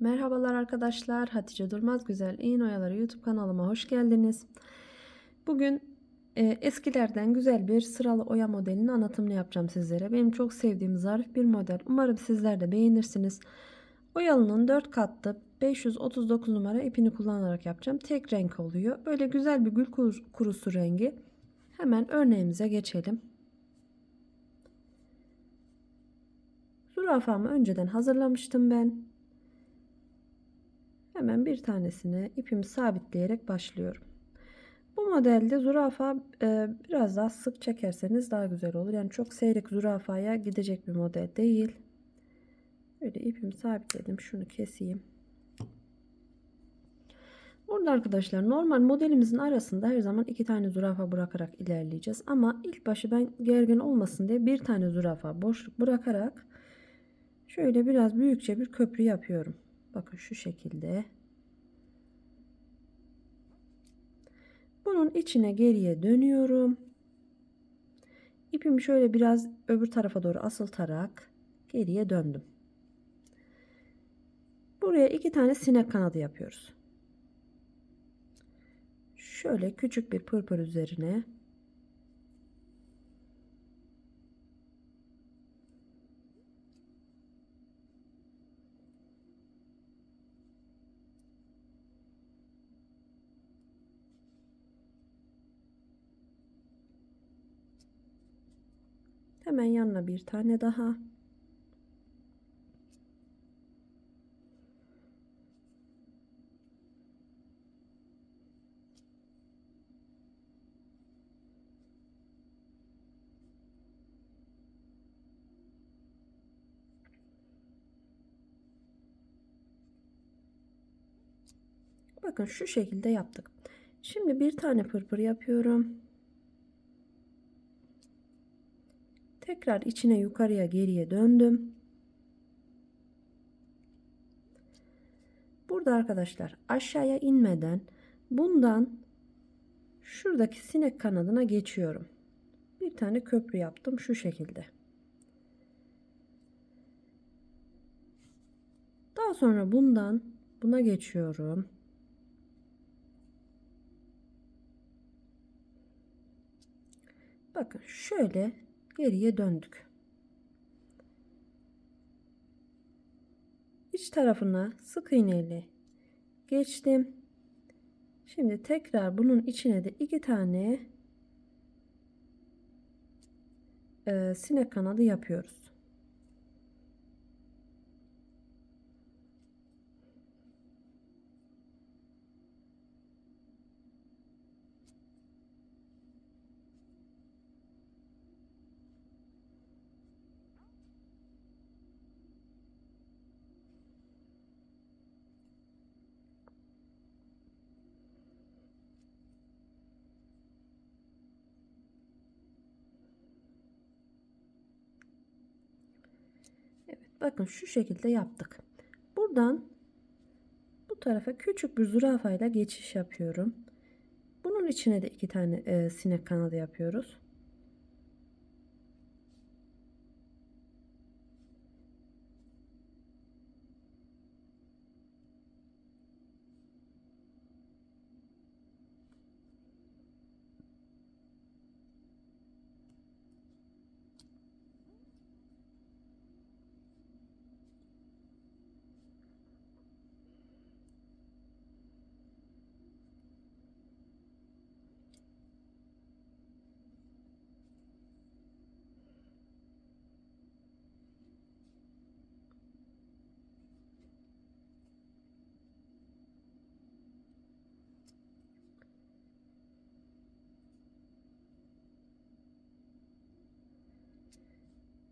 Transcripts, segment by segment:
Merhabalar arkadaşlar. Hatice Durmaz Güzel İğne Oyaları YouTube kanalıma hoş geldiniz. Bugün e, eskilerden güzel bir sıralı oya modelinin anlatımını yapacağım sizlere. Benim çok sevdiğim zarif bir model. Umarım sizler de beğenirsiniz. Oyalının 4 katlı 539 numara ipini kullanarak yapacağım. Tek renk oluyor. Böyle güzel bir gül kur- kurusu rengi. Hemen örneğimize geçelim. Zürafamı önceden hazırlamıştım ben. Hemen bir tanesine ipimi sabitleyerek başlıyorum. Bu modelde zürafa e, biraz daha sık çekerseniz daha güzel olur. Yani çok seyrek zürafaya gidecek bir model değil. Böyle ipimi sabitledim. Şunu keseyim. Burada arkadaşlar normal modelimizin arasında her zaman iki tane zürafa bırakarak ilerleyeceğiz. Ama ilk başı ben gergin olmasın diye bir tane zürafa boşluk bırakarak şöyle biraz büyükçe bir köprü yapıyorum. Bakın şu şekilde. Bunun içine geriye dönüyorum. İpimi şöyle biraz öbür tarafa doğru asıltarak geriye döndüm. Buraya iki tane sinek kanadı yapıyoruz. Şöyle küçük bir pırpır üzerine Hemen yanına bir tane daha. Bakın şu şekilde yaptık. Şimdi bir tane pırpır yapıyorum. Tekrar içine yukarıya geriye döndüm. Burada arkadaşlar aşağıya inmeden bundan şuradaki sinek kanadına geçiyorum. Bir tane köprü yaptım şu şekilde. Daha sonra bundan buna geçiyorum. Bakın şöyle geriye döndük. İç tarafına sık iğneyle geçtim. Şimdi tekrar bunun içine de iki tane e, sinek kanadı yapıyoruz. Bakın şu şekilde yaptık. Buradan bu tarafa küçük bir zürafayla geçiş yapıyorum. Bunun içine de iki tane e, sinek kanadı yapıyoruz.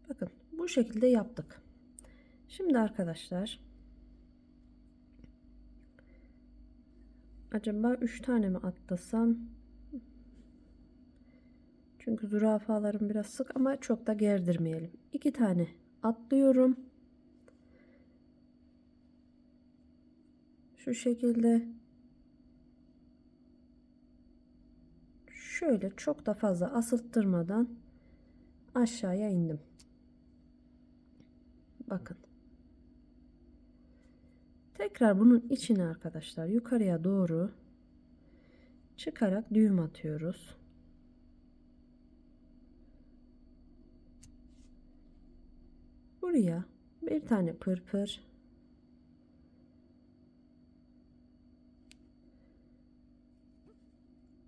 Bakın bu şekilde yaptık. Şimdi arkadaşlar acaba 3 tane mi atlasam? Çünkü zürafalarım biraz sık ama çok da gerdirmeyelim. 2 tane atlıyorum. Şu şekilde şöyle çok da fazla asılttırmadan aşağıya indim. Bakın. Tekrar bunun içine arkadaşlar yukarıya doğru çıkarak düğüm atıyoruz. Buraya bir tane pırpır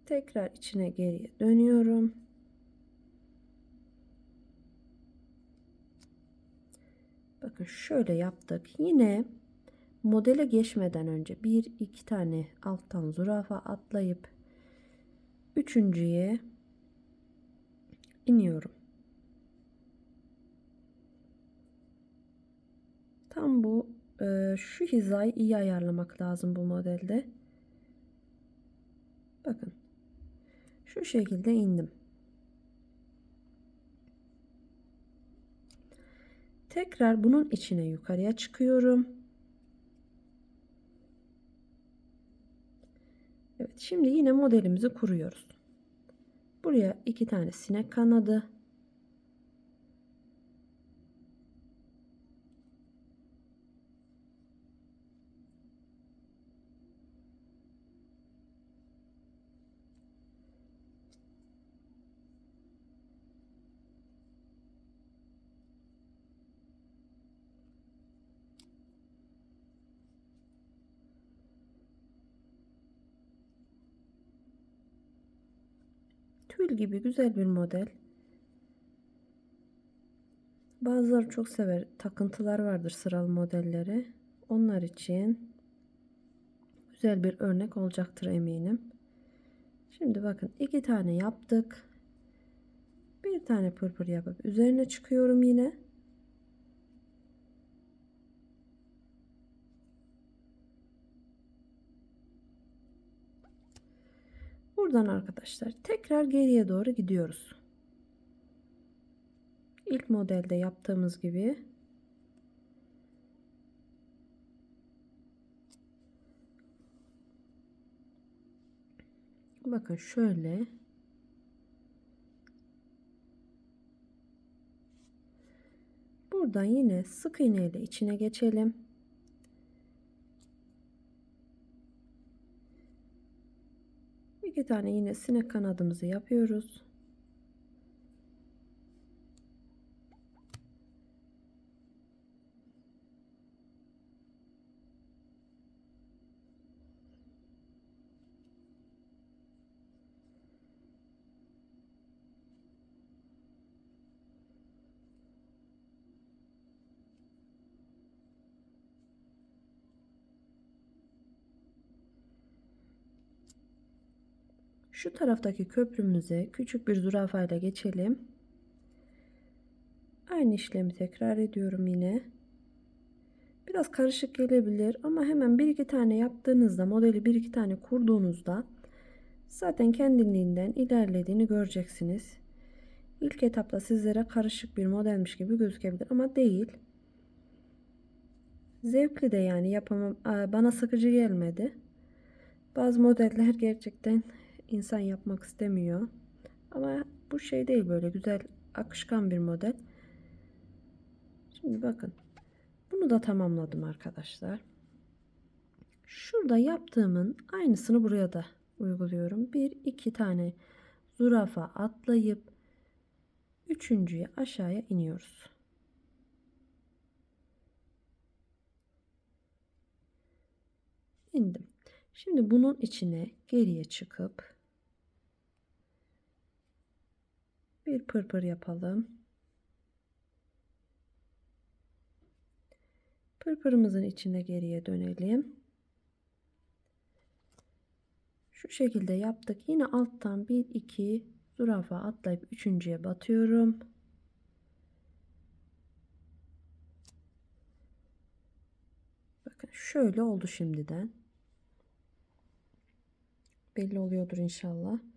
tekrar içine geriye dönüyorum. Bakın şöyle yaptık. Yine modele geçmeden önce bir iki tane alttan zürafa atlayıp üçüncüye iniyorum. Tam bu e, şu hizayı iyi ayarlamak lazım bu modelde. Bakın şu şekilde indim. Tekrar bunun içine yukarıya çıkıyorum. Evet şimdi yine modelimizi kuruyoruz. Buraya iki tane sinek kanadı. Tül gibi güzel bir model. Bazıları çok sever. Takıntılar vardır sıralı modelleri. Onlar için güzel bir örnek olacaktır eminim. Şimdi bakın iki tane yaptık. Bir tane pırpır yapıp üzerine çıkıyorum yine. Buradan arkadaşlar tekrar geriye doğru gidiyoruz. İlk modelde yaptığımız gibi bakın şöyle buradan yine sık iğne ile içine geçelim. İki tane yine sinek kanadımızı yapıyoruz. Şu taraftaki köprümüze küçük bir zürafayla geçelim. Aynı işlemi tekrar ediyorum yine. Biraz karışık gelebilir ama hemen bir iki tane yaptığınızda modeli bir iki tane kurduğunuzda zaten kendiliğinden ilerlediğini göreceksiniz. İlk etapta sizlere karışık bir modelmiş gibi gözükebilir ama değil. Zevkli de yani yapamam bana sıkıcı gelmedi. Bazı modeller gerçekten insan yapmak istemiyor. Ama bu şey değil böyle güzel akışkan bir model. Şimdi bakın. Bunu da tamamladım arkadaşlar. Şurada yaptığımın aynısını buraya da uyguluyorum. Bir iki tane zürafa atlayıp üçüncüye aşağıya iniyoruz. İndim. Şimdi bunun içine geriye çıkıp bir pırpır yapalım. Pırpırımızın içine geriye dönelim. Şu şekilde yaptık. Yine alttan 1 2 zürafa atlayıp üçüncüye batıyorum. Bakın şöyle oldu şimdiden. Belli oluyordur inşallah.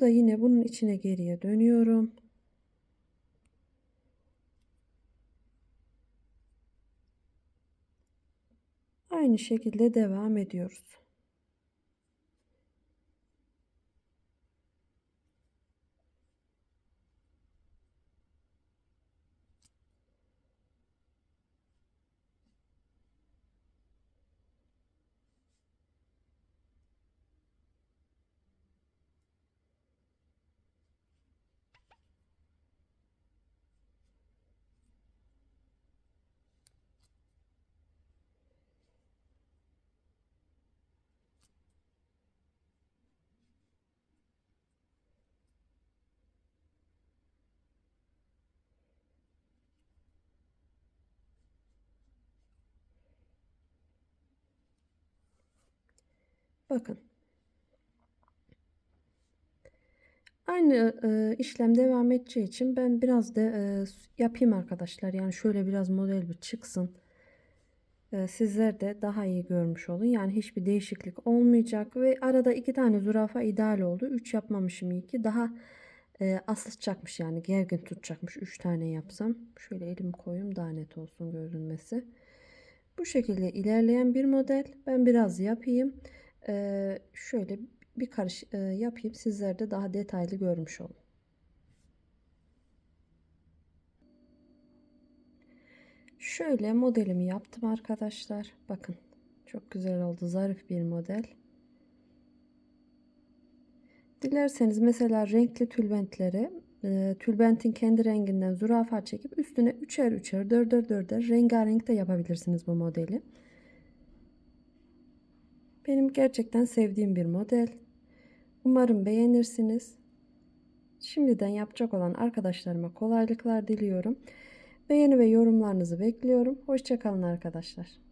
Burada yine bunun içine geriye dönüyorum. Aynı şekilde devam ediyoruz. Bakın. Aynı e, işlem devam edeceği için ben biraz da e, yapayım arkadaşlar. Yani şöyle biraz model bir çıksın. E, sizler de daha iyi görmüş olun. Yani hiçbir değişiklik olmayacak. Ve arada iki tane zürafa ideal oldu. Üç yapmamışım iyi ki. Daha e, asılacakmış yani gergin tutacakmış. Üç tane yapsam. Şöyle elimi koyayım daha net olsun görünmesi. Bu şekilde ilerleyen bir model. Ben biraz yapayım. Şöyle bir karış yapayım. Sizler de daha detaylı görmüş olun. Şöyle modelimi yaptım arkadaşlar. Bakın çok güzel oldu. Zarif bir model. Dilerseniz mesela renkli tülbentleri tülbentin kendi renginden zürafa çekip üstüne üçer üçer dörder dörder rengarenk de yapabilirsiniz bu modeli. Benim gerçekten sevdiğim bir model. Umarım beğenirsiniz. Şimdiden yapacak olan arkadaşlarıma kolaylıklar diliyorum. Beğeni ve yorumlarınızı bekliyorum. Hoşçakalın arkadaşlar.